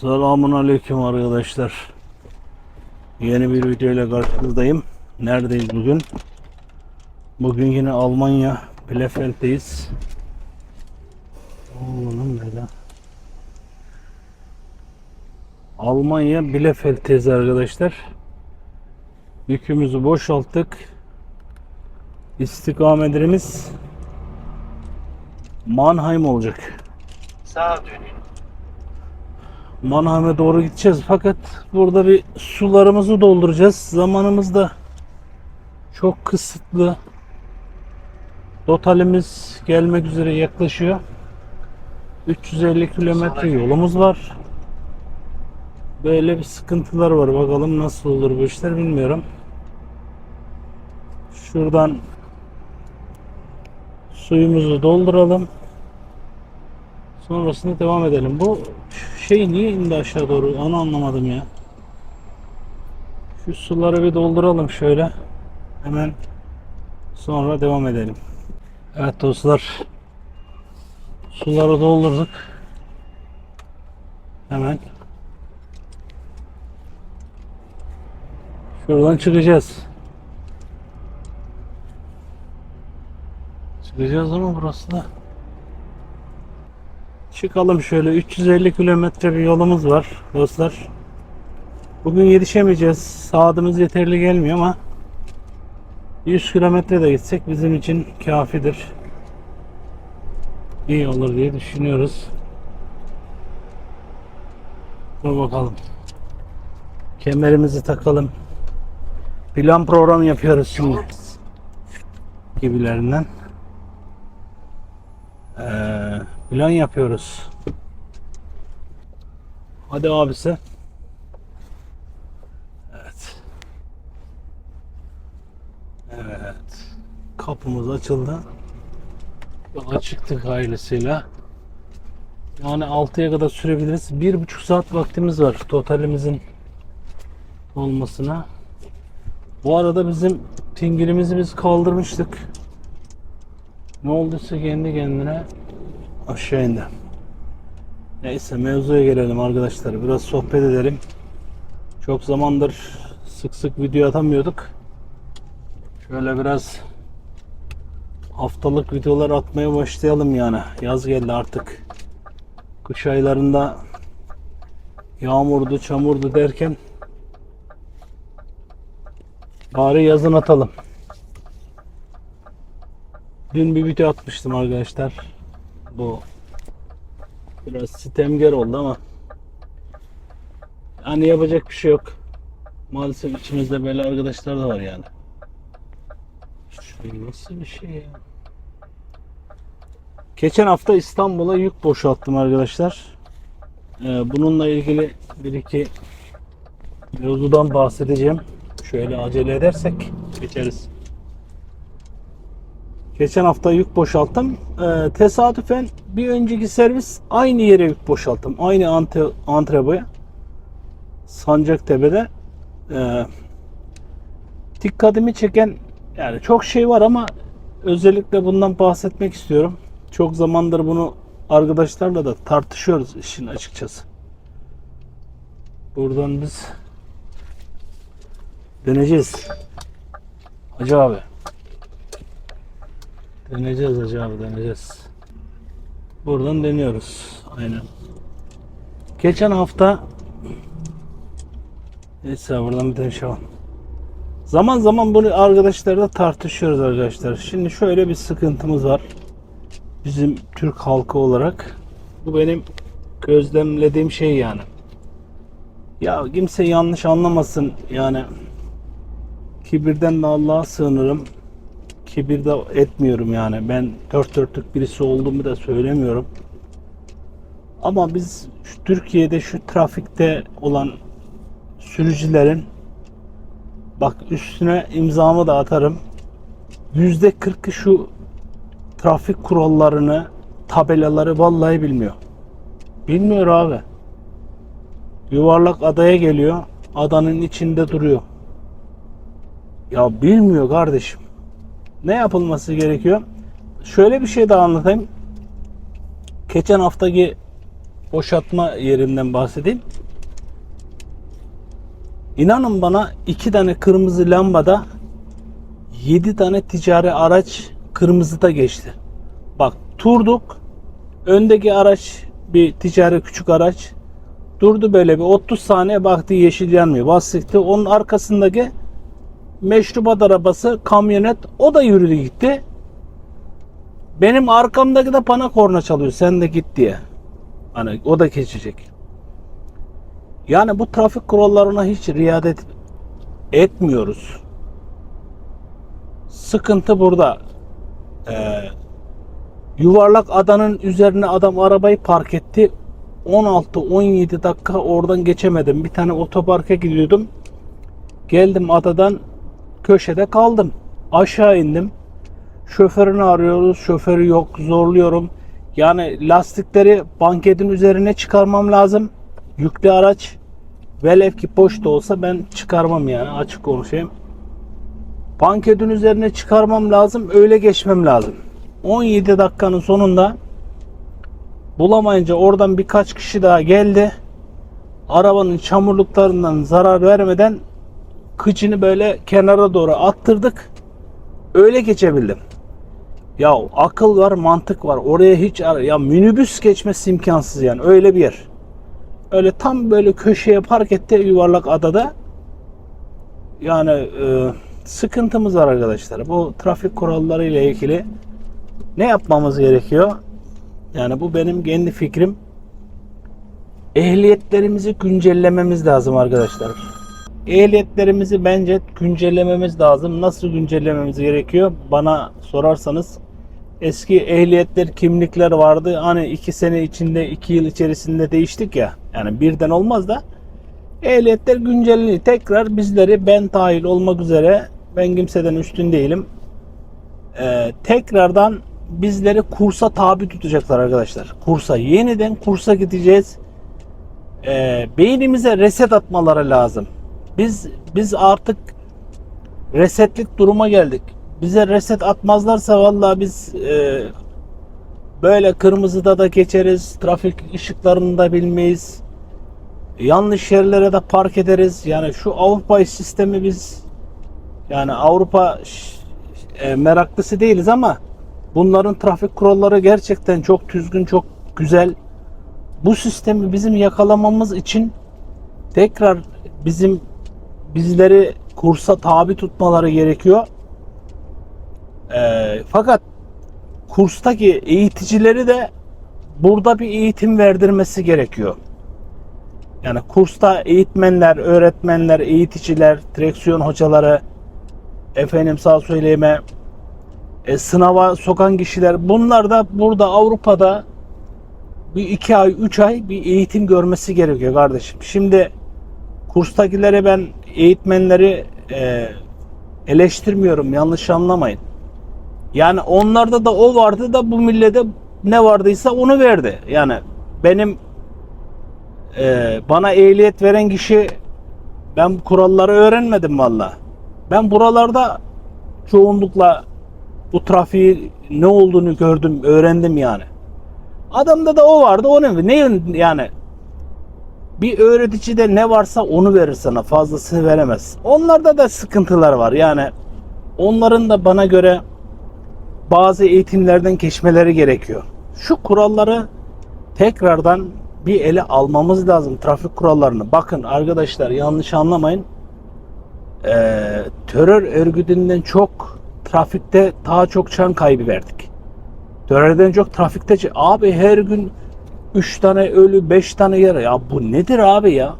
Selamun Aleyküm arkadaşlar. Yeni bir video ile karşınızdayım. Neredeyiz bugün? Bugün yine Almanya Bielefeld'deyiz. Oğlum böyle. Almanya Bielefeld'deyiz arkadaşlar. Yükümüzü boşalttık. İstikametimiz Mannheim olacak. Sağa dönün. Mannheim'e doğru gideceğiz fakat burada bir sularımızı dolduracağız. Zamanımız da çok kısıtlı. Totalimiz gelmek üzere yaklaşıyor. 350 kilometre yolumuz var. Böyle bir sıkıntılar var. Bakalım nasıl olur bu işler bilmiyorum. Şuradan suyumuzu dolduralım. Sonrasında devam edelim. Bu şey niye indi aşağı doğru? Onu anlamadım ya. Şu suları bir dolduralım şöyle. Hemen sonra devam edelim. Evet dostlar. Suları doldurduk. Hemen şuradan çıkacağız. Çıkacağız ama burası da Çıkalım şöyle 350 kilometre bir yolumuz var dostlar. Bugün yetişemeyeceğiz. Saatimiz yeterli gelmiyor ama 100 kilometre de gitsek bizim için kafidir. İyi olur diye düşünüyoruz. Dur bakalım. Kemerimizi takalım. Plan program yapıyoruz şimdi. Gibilerinden. Ee, plan yapıyoruz. Hadi abisi. Evet. Evet. Kapımız açıldı. Yola çıktık ailesiyle. Yani 6'ya kadar sürebiliriz. Bir buçuk saat vaktimiz var totalimizin olmasına. Bu arada bizim pingilimizi biz kaldırmıştık. Ne olduysa kendi kendine aşağı indi. Neyse mevzuya gelelim arkadaşlar. Biraz sohbet edelim. Çok zamandır sık sık video atamıyorduk. Şöyle biraz haftalık videolar atmaya başlayalım yani. Yaz geldi artık. Kış aylarında yağmurdu, çamurdu derken bari yazın atalım. Dün bir video atmıştım arkadaşlar. Bu biraz sitemger oldu ama yani yapacak bir şey yok. Maalesef içimizde böyle arkadaşlar da var yani. Şu nasıl bir şey ya? Geçen hafta İstanbul'a yük boşalttım arkadaşlar. Ee, bununla ilgili bir iki mevzudan bahsedeceğim. Şöyle acele edersek geçeriz. Geçen hafta yük boşalttım. Ee, tesadüfen bir önceki servis aynı yere yük boşalttım. Aynı ante, antreboya. Sancaktepe'de. Ee, dikkatimi çeken yani çok şey var ama özellikle bundan bahsetmek istiyorum. Çok zamandır bunu arkadaşlarla da tartışıyoruz işin açıkçası. Buradan biz deneyeceğiz. Hacı abi. Deneyeceğiz hacı abi deneyeceğiz. Buradan deniyoruz. Aynen. Geçen hafta Neyse buradan bir de şey. Zaman zaman bunu arkadaşlarla tartışıyoruz arkadaşlar. Şimdi şöyle bir sıkıntımız var. Bizim Türk halkı olarak. Bu benim gözlemlediğim şey yani. Ya kimse yanlış anlamasın yani. Kibirden de Allah'a sığınırım kibir de etmiyorum yani. Ben dört dörtlük birisi olduğumu da söylemiyorum. Ama biz şu Türkiye'de şu trafikte olan sürücülerin bak üstüne imzamı da atarım. Yüzde kırkı şu trafik kurallarını, tabelaları vallahi bilmiyor. Bilmiyor abi. Yuvarlak adaya geliyor. Adanın içinde duruyor. Ya bilmiyor kardeşim ne yapılması gerekiyor? Şöyle bir şey daha anlatayım. Geçen haftaki boşaltma yerimden bahsedeyim. İnanın bana iki tane kırmızı lambada 7 tane ticari araç kırmızıda geçti. Bak turduk. Öndeki araç bir ticari küçük araç. Durdu böyle bir 30 saniye baktı yeşil yanmıyor. Bastıktı. Onun arkasındaki meşrubat arabası kamyonet o da yürüdü gitti. Benim arkamdaki de bana korna çalıyor. Sen de git diye. Hani o da geçecek. Yani bu trafik kurallarına hiç riayet etmiyoruz. Sıkıntı burada. Ee, yuvarlak adanın üzerine adam arabayı park etti. 16-17 dakika oradan geçemedim. Bir tane otoparka gidiyordum. Geldim adadan köşede kaldım. Aşağı indim. Şoförünü arıyoruz. Şoförü yok. Zorluyorum. Yani lastikleri banketin üzerine çıkarmam lazım. Yüklü araç. Velev ki boş da olsa ben çıkarmam yani açık konuşayım. Banketin üzerine çıkarmam lazım. Öyle geçmem lazım. 17 dakikanın sonunda bulamayınca oradan birkaç kişi daha geldi. Arabanın çamurluklarından zarar vermeden kıçını böyle kenara doğru attırdık. Öyle geçebildim. Ya akıl var, mantık var. Oraya hiç ya minibüs geçmesi imkansız yani. Öyle bir yer. Öyle tam böyle köşeye park etti yuvarlak adada. Yani e, sıkıntımız var arkadaşlar. Bu trafik kuralları ile ilgili ne yapmamız gerekiyor? Yani bu benim kendi fikrim. Ehliyetlerimizi güncellememiz lazım arkadaşlar. Ehliyetlerimizi bence güncellememiz lazım. Nasıl güncellememiz gerekiyor? Bana sorarsanız eski ehliyetler, kimlikler vardı. Hani iki sene içinde, iki yıl içerisinde değiştik ya. Yani birden olmaz da ehliyetler güncelleniyor. Tekrar bizleri ben dahil olmak üzere ben kimseden üstün değilim. Ee, tekrardan bizleri kursa tabi tutacaklar arkadaşlar. Kursa yeniden kursa gideceğiz. Ee, beynimize reset atmaları lazım. Biz biz artık resetlik duruma geldik. Bize reset atmazlarsa vallahi biz e, böyle kırmızıda da geçeriz. Trafik ışıklarını da bilmeyiz. Yanlış yerlere de park ederiz. Yani şu Avrupa sistemi biz yani Avrupa e, meraklısı değiliz ama bunların trafik kuralları gerçekten çok düzgün, çok güzel. Bu sistemi bizim yakalamamız için tekrar bizim bizleri kursa tabi tutmaları gerekiyor. Ee, fakat kurstaki eğiticileri de burada bir eğitim verdirmesi gerekiyor. Yani kursta eğitmenler, öğretmenler, eğiticiler, direksiyon hocaları, efendim sağ söyleyeme, e, sınava sokan kişiler bunlar da burada Avrupa'da bir iki ay, üç ay bir eğitim görmesi gerekiyor kardeşim. Şimdi kurstakilere ben eğitmenleri e, eleştirmiyorum yanlış anlamayın. Yani onlarda da o vardı da bu millete ne vardıysa onu verdi. Yani benim e, bana ehliyet veren kişi ben kuralları öğrenmedim valla. Ben buralarda çoğunlukla bu trafiği ne olduğunu gördüm, öğrendim yani. Adamda da o vardı, o ne? Ne yani? Bir öğreticide ne varsa onu verir sana, fazlasını veremez. Onlarda da sıkıntılar var. Yani onların da bana göre bazı eğitimlerden geçmeleri gerekiyor. Şu kuralları tekrardan bir ele almamız lazım trafik kurallarını. Bakın arkadaşlar yanlış anlamayın. Ee, terör örgütünden çok trafikte daha çok can kaybı verdik. Terörden çok trafikte abi her gün 3 tane ölü 5 tane yara ya bu nedir abi ya?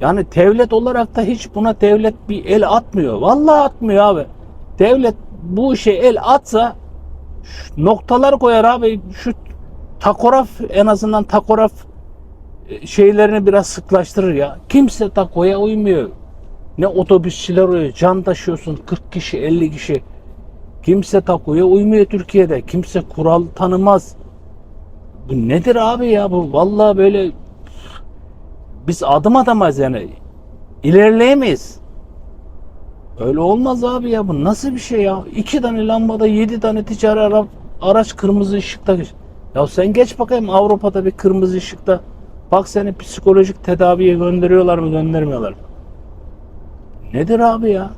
Yani devlet olarak da hiç buna devlet bir el atmıyor. Vallahi atmıyor abi. Devlet bu işe el atsa noktalar koyar abi. Şu takograf en azından takograf e, şeylerini biraz sıklaştırır ya. Kimse takoya uymuyor. Ne otobüsçüler uyuyor. Can taşıyorsun 40 kişi 50 kişi. Kimse takoya uymuyor Türkiye'de. Kimse kural tanımaz. Bu nedir abi ya bu? Vallahi böyle biz adım atamayız yani. İlerleyemeyiz. Öyle olmaz abi ya bu nasıl bir şey ya? İki tane lambada yedi tane ticari ara, araç kırmızı ışıkta. Ya sen geç bakayım Avrupa'da bir kırmızı ışıkta Bak seni psikolojik tedaviye gönderiyorlar mı göndermiyorlar mı? Nedir abi ya?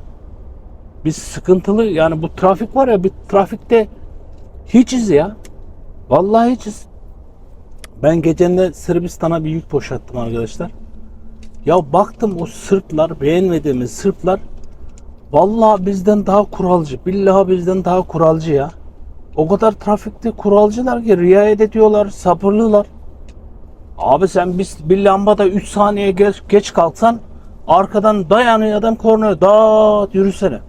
Biz sıkıntılı yani bu trafik var ya bir trafikte hiçiz ya. Vallahi hiçiz. Ben geçen de Sırbistan'a bir yük boşalttım arkadaşlar. Ya baktım o Sırplar beğenmediğimiz Sırplar vallahi bizden daha kuralcı. Billahi bizden daha kuralcı ya. O kadar trafikte kuralcılar ki riayet ediyorlar, sabırlılar. Abi sen biz bir lambada 3 saniye geç, geç kalksan arkadan dayanıyor adam kornaya dağıt yürüsene.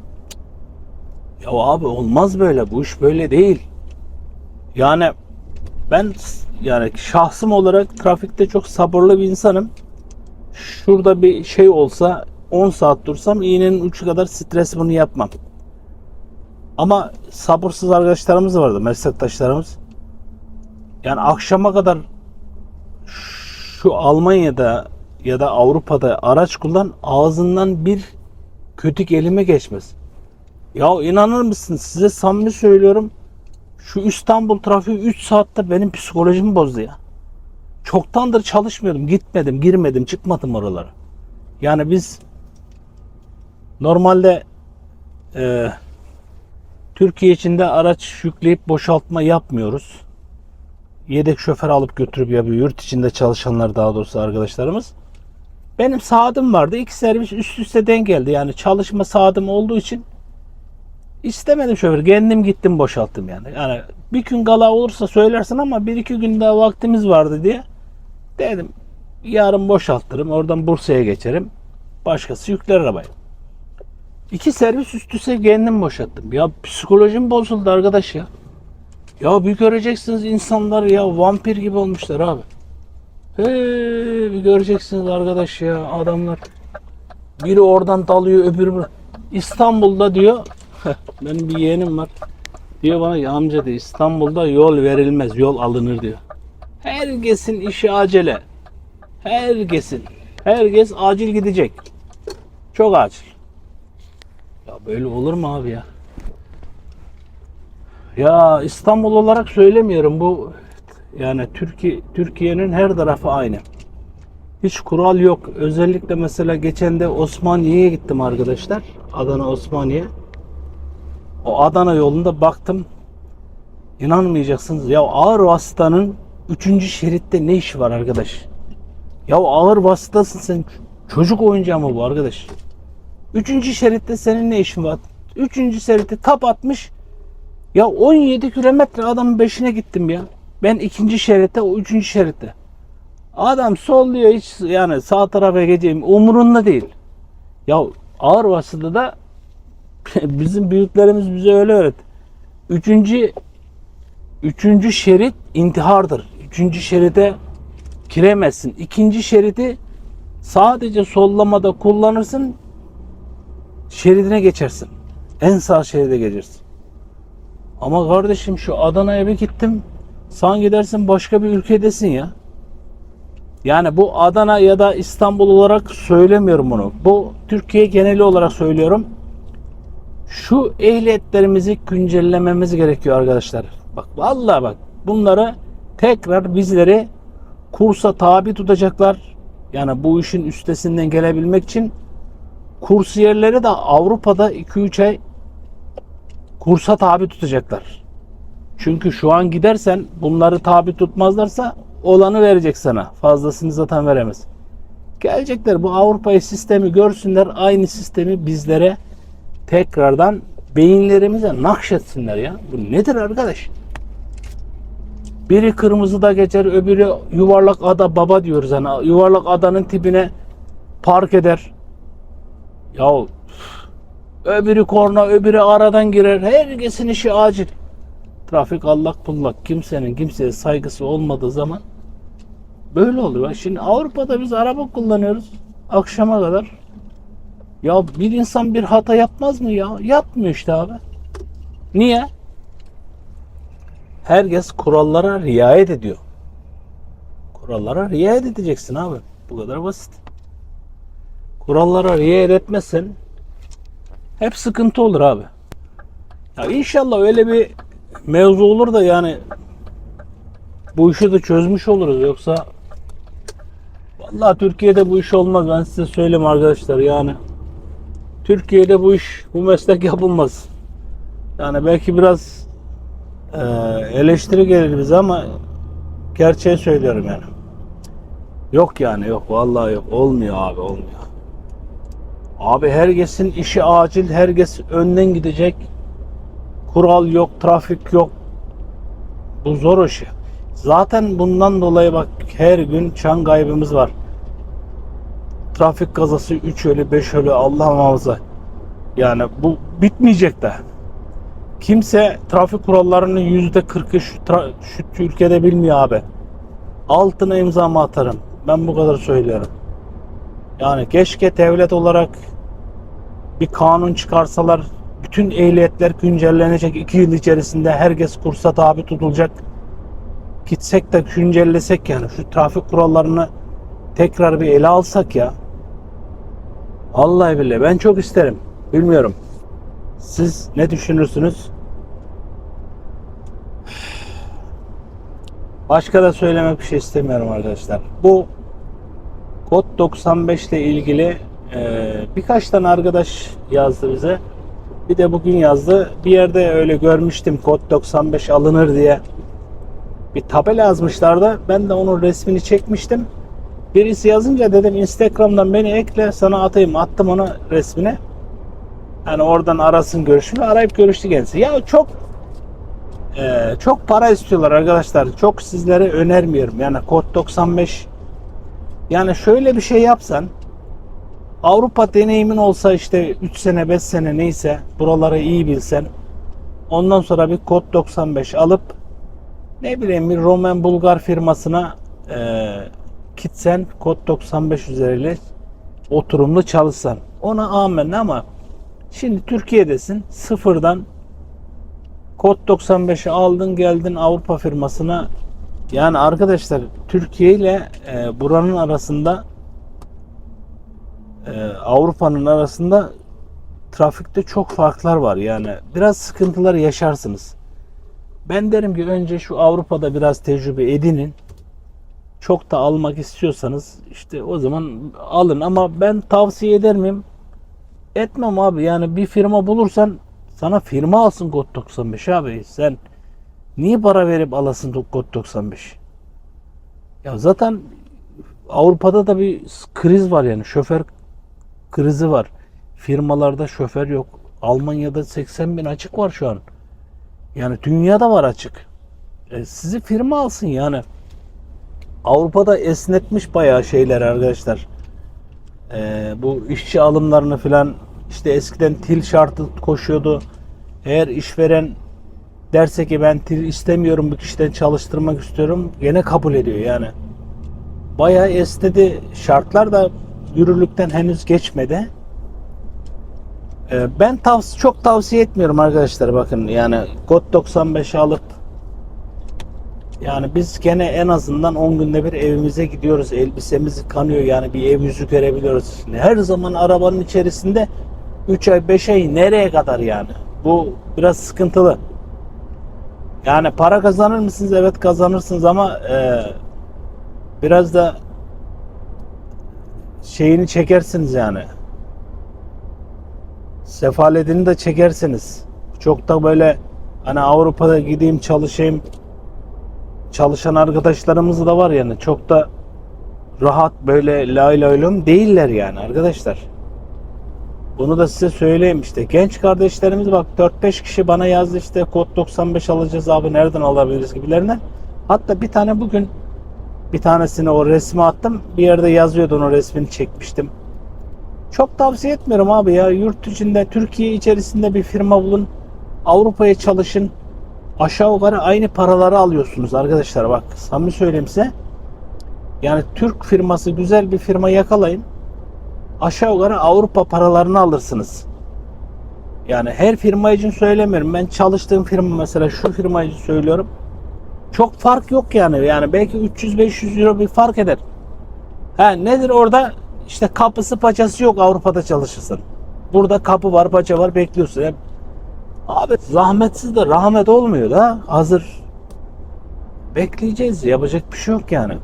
Ya abi olmaz böyle bu iş böyle değil. Yani ben yani şahsım olarak trafikte çok sabırlı bir insanım. Şurada bir şey olsa 10 saat dursam iğnenin ucu kadar stres bunu yapmam. Ama sabırsız arkadaşlarımız vardı, meslektaşlarımız. Yani akşama kadar şu Almanya'da ya da Avrupa'da araç kullan ağzından bir kötü kelime geçmez. Ya inanır mısın size samimi söylüyorum. Şu İstanbul trafiği 3 saatte benim psikolojimi bozdu ya. Çoktandır çalışmıyordum. Gitmedim, girmedim, çıkmadım oralara. Yani biz normalde e, Türkiye içinde araç yükleyip boşaltma yapmıyoruz. Yedek şoför alıp götürüp yapıyor. Yurt içinde çalışanlar daha doğrusu arkadaşlarımız. Benim saatim vardı. İki servis üst üste denk geldi. Yani çalışma saatim olduğu için istemedim şoför. Kendim gittim boşalttım yani. Yani bir gün gala olursa söylersin ama bir iki gün daha vaktimiz vardı diye dedim yarın boşaltırım. Oradan Bursa'ya geçerim. Başkası yükler arabayı. İki servis üst üste kendim boşalttım. Ya psikolojim bozuldu arkadaş ya. Ya bir göreceksiniz insanlar ya vampir gibi olmuşlar abi. Hey, bir göreceksiniz arkadaş ya adamlar. Biri oradan dalıyor öbürü İstanbul'da diyor. benim bir yeğenim var. Diyor bana ya amca diyor İstanbul'da yol verilmez yol alınır diyor. Herkesin işi acele. Herkesin. Herkes acil gidecek. Çok acil. Ya böyle olur mu abi ya? Ya İstanbul olarak söylemiyorum bu yani Türkiye Türkiye'nin her tarafı aynı. Hiç kural yok. Özellikle mesela geçen de Osmaniye'ye gittim arkadaşlar. Adana Osmaniye. O Adana yolunda baktım. İnanmayacaksınız. Ya ağır vasıtanın 3. şeritte ne işi var arkadaş? Ya ağır vasıtasın sen. Çocuk oyuncağı mı bu arkadaş? Üçüncü şeritte senin ne işin var? Üçüncü şeritte tap atmış. Ya 17 kilometre adamın beşine gittim ya. Ben ikinci şeritte o üçüncü şeritte. Adam solluyor hiç yani sağ tarafa geçeyim umurunda değil. Ya ağır vasıtada da bizim büyüklerimiz bize öyle öğretti. Üçüncü üçüncü şerit intihardır. Üçüncü şeride giremezsin. İkinci şeridi sadece sollamada kullanırsın şeridine geçersin. En sağ şeride geçersin. Ama kardeşim şu Adana'ya bir gittim. Sanki dersin başka bir ülkedesin ya. Yani bu Adana ya da İstanbul olarak söylemiyorum bunu. Bu Türkiye geneli olarak söylüyorum. Şu ehliyetlerimizi güncellememiz gerekiyor arkadaşlar. Bak vallahi bak bunları tekrar bizleri kursa tabi tutacaklar. Yani bu işin üstesinden gelebilmek için kursiyerleri de Avrupa'da 2-3 ay kursa tabi tutacaklar. Çünkü şu an gidersen bunları tabi tutmazlarsa olanı verecek sana. Fazlasını zaten veremez. Gelecekler bu Avrupa'yı sistemi görsünler. Aynı sistemi bizlere tekrardan beyinlerimize nakşetsinler ya. Bu nedir arkadaş? Biri kırmızıda geçer, öbürü yuvarlak ada baba diyoruz. Yani yuvarlak adanın tipine park eder. Ya öbürü korna, öbürü aradan girer. Herkesin işi acil. Trafik allak bullak. Kimsenin kimseye saygısı olmadığı zaman böyle oluyor. Şimdi Avrupa'da biz araba kullanıyoruz akşama kadar. Ya bir insan bir hata yapmaz mı ya? Yapmıyor işte abi. Niye? Herkes kurallara riayet ediyor. Kurallara riayet edeceksin abi. Bu kadar basit. Kurallara riayet etmezsen hep sıkıntı olur abi. Ya inşallah öyle bir mevzu olur da yani bu işi de çözmüş oluruz yoksa Vallahi Türkiye'de bu iş olmaz. Ben size söyleyeyim arkadaşlar yani. Türkiye'de bu iş, bu meslek yapılmaz. Yani belki biraz e, eleştiri gelir bize ama gerçeği söylüyorum yani. Yok yani yok vallahi yok. Olmuyor abi olmuyor. Abi herkesin işi acil. Herkes önden gidecek. Kural yok, trafik yok. Bu zor iş. Zaten bundan dolayı bak her gün can kaybımız var. Trafik kazası 3 ölü 5 ölü Allah muhafaza. Yani bu bitmeyecek de. Kimse trafik kurallarının yüzde 40'ı şu, şu Türkiye'de bilmiyor abi. Altına imzamı atarım. Ben bu kadar söylüyorum. Yani keşke devlet olarak bir kanun çıkarsalar bütün ehliyetler güncellenecek 2 yıl içerisinde herkes kursa tabi tutulacak gitsek de güncellesek yani şu trafik kurallarını tekrar bir ele alsak ya Vallahi billahi ben çok isterim. Bilmiyorum. Siz ne düşünürsünüz? Başka da söylemek bir şey istemiyorum arkadaşlar. Bu kod 95 ile ilgili e, birkaç tane arkadaş yazdı bize. Bir de bugün yazdı. Bir yerde öyle görmüştüm kod 95 alınır diye. Bir tabela yazmışlardı. Ben de onun resmini çekmiştim. Birisi yazınca dedim Instagram'dan beni ekle sana atayım. Attım ona resmini. Yani oradan arasın görüşümü. Arayıp görüştü kendisi. Ya çok e, çok para istiyorlar arkadaşlar. Çok sizlere önermiyorum. Yani kod 95 yani şöyle bir şey yapsan Avrupa deneyimin olsa işte 3 sene 5 sene neyse buraları iyi bilsen ondan sonra bir kod 95 alıp ne bileyim bir Roman Bulgar firmasına e, gitsen kod 95 üzeriyle oturumlu çalışsan ona amen ama şimdi Türkiye'desin sıfırdan kod 95'i aldın geldin Avrupa firmasına yani arkadaşlar Türkiye ile e, buranın arasında e, Avrupa'nın arasında trafikte çok farklar var yani biraz sıkıntılar yaşarsınız. Ben derim ki önce şu Avrupa'da biraz tecrübe edinin. Çok da almak istiyorsanız işte o zaman alın ama ben tavsiye eder miyim? Etmem abi. Yani bir firma bulursan sana firma alsın kod 95 abi. Sen niye para verip alasın kod 95? Ya zaten Avrupa'da da bir kriz var yani şoför krizi var. Firmalarda şoför yok. Almanya'da 80 bin açık var şu an. Yani dünyada var açık. E, sizi firma alsın yani. Avrupa'da esnetmiş bayağı şeyler arkadaşlar. E, bu işçi alımlarını filan işte eskiden til şartı koşuyordu. Eğer işveren derse ki ben til istemiyorum bu kişiden çalıştırmak istiyorum gene kabul ediyor yani. Bayağı esnedi. Şartlar da yürürlükten henüz geçmedi. Ee, Ben tavs çok tavsiye etmiyorum arkadaşlar bakın yani kod 95 alıp yani biz gene en azından 10 günde bir evimize gidiyoruz. Elbisemiz kanıyor yani bir ev yüzü görebiliyoruz. Her zaman arabanın içerisinde 3 ay 5 ay nereye kadar yani? Bu biraz sıkıntılı. Yani para kazanır mısınız? Evet kazanırsınız ama e, biraz da şeyini çekersiniz yani sefaletini de çekersiniz. Çok da böyle hani Avrupa'da gideyim çalışayım çalışan arkadaşlarımız da var yani çok da rahat böyle lay lay değiller yani arkadaşlar. Bunu da size söyleyeyim işte. Genç kardeşlerimiz bak 4-5 kişi bana yazdı işte kod 95 alacağız abi nereden alabiliriz gibilerinden. Hatta bir tane bugün bir tanesini o resmi attım. Bir yerde yazıyordu onun resmini çekmiştim. Çok tavsiye etmiyorum abi ya. Yurt içinde, Türkiye içerisinde bir firma bulun. Avrupa'ya çalışın. Aşağı yukarı aynı paraları alıyorsunuz arkadaşlar bak. Samimi söyleyeyim size. Yani Türk firması güzel bir firma yakalayın. Aşağı yukarı Avrupa paralarını alırsınız. Yani her firma için söylemiyorum. Ben çalıştığım firma mesela şu firma için söylüyorum. Çok fark yok yani. Yani belki 300-500 euro bir fark eder. Ha nedir orada? İşte kapısı paçası yok Avrupa'da çalışırsın. Burada kapı var paça var bekliyorsun. Abi zahmetsiz de rahmet olmuyor da hazır bekleyeceğiz. Yapacak bir şey yok yani.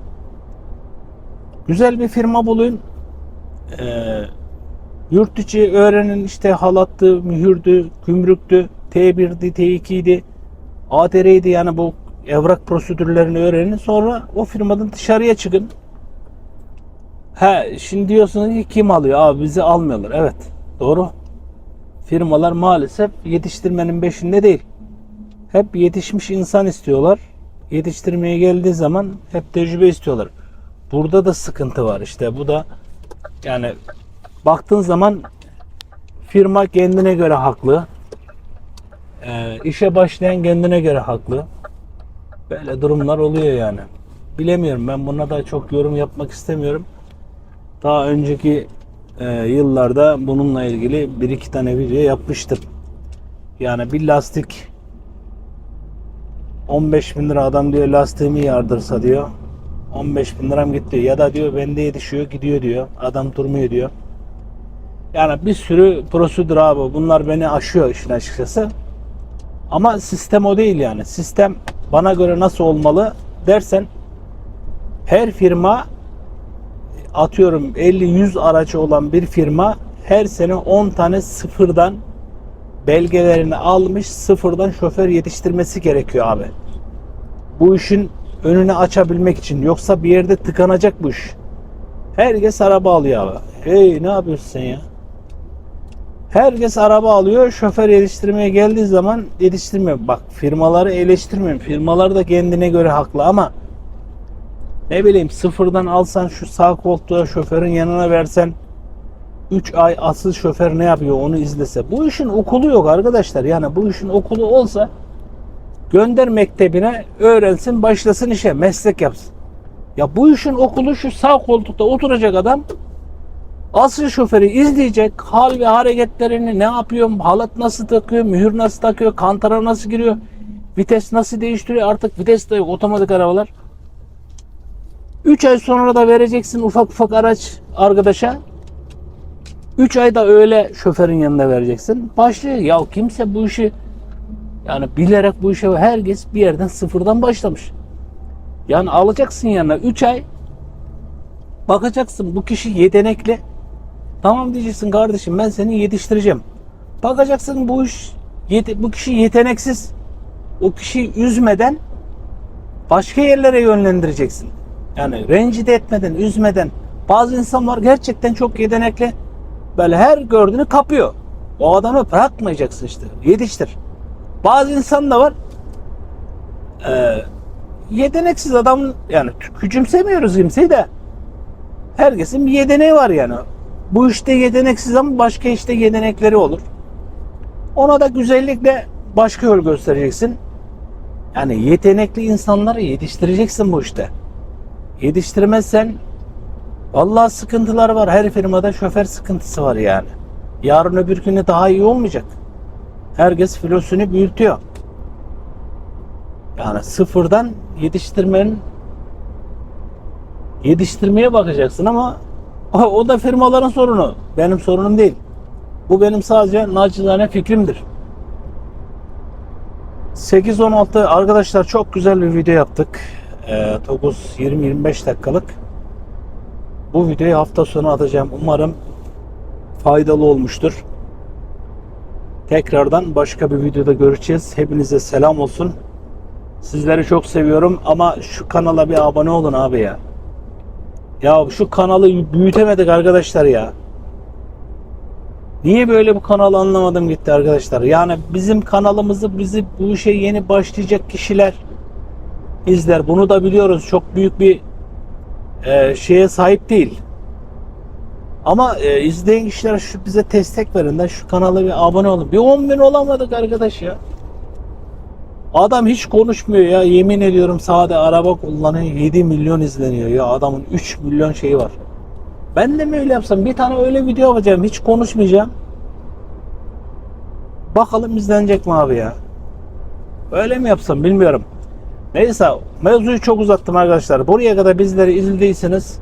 Güzel bir firma bulun. Ee, yurt içi öğrenin işte halattı, mühürdü, gümrüktü, T1'di, T2'ydi, ADR'ydi yani bu evrak prosedürlerini öğrenin. Sonra o firmadan dışarıya çıkın. He, şimdi diyorsunuz ki kim alıyor? Abi bizi almıyorlar. Evet, doğru. Firmalar maalesef yetiştirmenin peşinde değil. Hep yetişmiş insan istiyorlar. Yetiştirmeye geldiği zaman hep tecrübe istiyorlar. Burada da sıkıntı var işte. Bu da yani baktığın zaman firma kendine göre haklı. Ee, işe başlayan kendine göre haklı. Böyle durumlar oluyor yani. Bilemiyorum ben buna da çok yorum yapmak istemiyorum. Daha önceki e, yıllarda bununla ilgili bir iki tane video yapmıştım. Yani bir lastik 15 bin lira adam diyor lastiğimi yardırsa diyor. 15 bin liram gitti ya da diyor bende yetişiyor gidiyor diyor. Adam durmuyor diyor. Yani bir sürü prosedür abi. Bunlar beni aşıyor işin açıkçası. Ama sistem o değil yani. Sistem bana göre nasıl olmalı dersen her firma atıyorum 50-100 aracı olan bir firma her sene 10 tane sıfırdan belgelerini almış sıfırdan şoför yetiştirmesi gerekiyor abi. Bu işin önünü açabilmek için yoksa bir yerde tıkanacak bu iş. Herkes araba alıyor abi. Hey ne yapıyorsun sen ya? Herkes araba alıyor. Şoför yetiştirmeye geldiği zaman yetiştirmiyor. Bak firmaları eleştirmiyorum. Firmalar da kendine göre haklı ama ne bileyim sıfırdan alsan şu sağ koltuğa şoförün yanına versen 3 ay asıl şoför ne yapıyor onu izlese. Bu işin okulu yok arkadaşlar. Yani bu işin okulu olsa gönder mektebine öğrensin başlasın işe meslek yapsın. Ya bu işin okulu şu sağ koltukta oturacak adam asıl şoförü izleyecek hal ve hareketlerini ne yapıyor, halat nasıl takıyor, mühür nasıl takıyor, kantara nasıl giriyor, vites nasıl değiştiriyor artık vites de yok otomatik arabalar. 3 ay sonra da vereceksin ufak ufak araç arkadaşa. 3 ayda öyle şoförün yanında vereceksin. Başlıyor. Ya kimse bu işi yani bilerek bu işe herkes bir yerden sıfırdan başlamış. Yani alacaksın yanına 3 ay bakacaksın bu kişi yetenekli. Tamam diyeceksin kardeşim ben seni yetiştireceğim. Bakacaksın bu iş yete- bu kişi yeteneksiz. O kişiyi üzmeden başka yerlere yönlendireceksin. Yani rencide etmeden, üzmeden. Bazı insanlar gerçekten çok yetenekli. Böyle her gördüğünü kapıyor. O adamı bırakmayacaksın işte. Yetiştir. Bazı insan da var. Ee, yeteneksiz adam yani küçümsemiyoruz kimseyi de. Herkesin bir yeteneği var yani. Bu işte yeteneksiz ama başka işte yetenekleri olur. Ona da güzellikle başka yol göstereceksin. Yani yetenekli insanları yetiştireceksin bu işte. Yetiştirmezsen vallahi sıkıntılar var. Her firmada şoför sıkıntısı var yani. Yarın öbür günü daha iyi olmayacak. Herkes filosunu büyütüyor. Yani sıfırdan yetiştirmenin yetiştirmeye bakacaksın ama o, da firmaların sorunu. Benim sorunum değil. Bu benim sadece nacizane fikrimdir. 8-16 arkadaşlar çok güzel bir video yaptık. Ee, 9 20-25 dakikalık. Bu videoyu hafta sonu atacağım. Umarım faydalı olmuştur. Tekrardan başka bir videoda görüşeceğiz. Hepinize selam olsun. Sizleri çok seviyorum ama şu kanala bir abone olun abi ya. Ya şu kanalı büyütemedik arkadaşlar ya. Niye böyle bu kanalı anlamadım gitti arkadaşlar. Yani bizim kanalımızı bizi bu işe yeni başlayacak kişiler izler. Bunu da biliyoruz. Çok büyük bir e, şeye sahip değil. Ama e, izleyen kişiler şu bize destek verin de şu kanala bir abone olun. Bir 10 bin olamadık arkadaş ya. Adam hiç konuşmuyor ya. Yemin ediyorum sade araba kullanıyor. 7 milyon izleniyor ya. Adamın 3 milyon şeyi var. Ben de mi öyle yapsam? Bir tane öyle video yapacağım. Hiç konuşmayacağım. Bakalım izlenecek mi abi ya? Öyle mi yapsam bilmiyorum. Neyse mevzuyu çok uzattım arkadaşlar. Buraya kadar bizleri izlediyseniz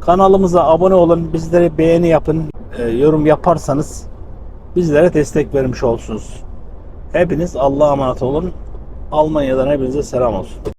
kanalımıza abone olun. Bizlere beğeni yapın. e, yorum yaparsanız bizlere destek vermiş olsunuz. Hepiniz Allah'a emanet olun. Almanya'dan hepinize selam olsun.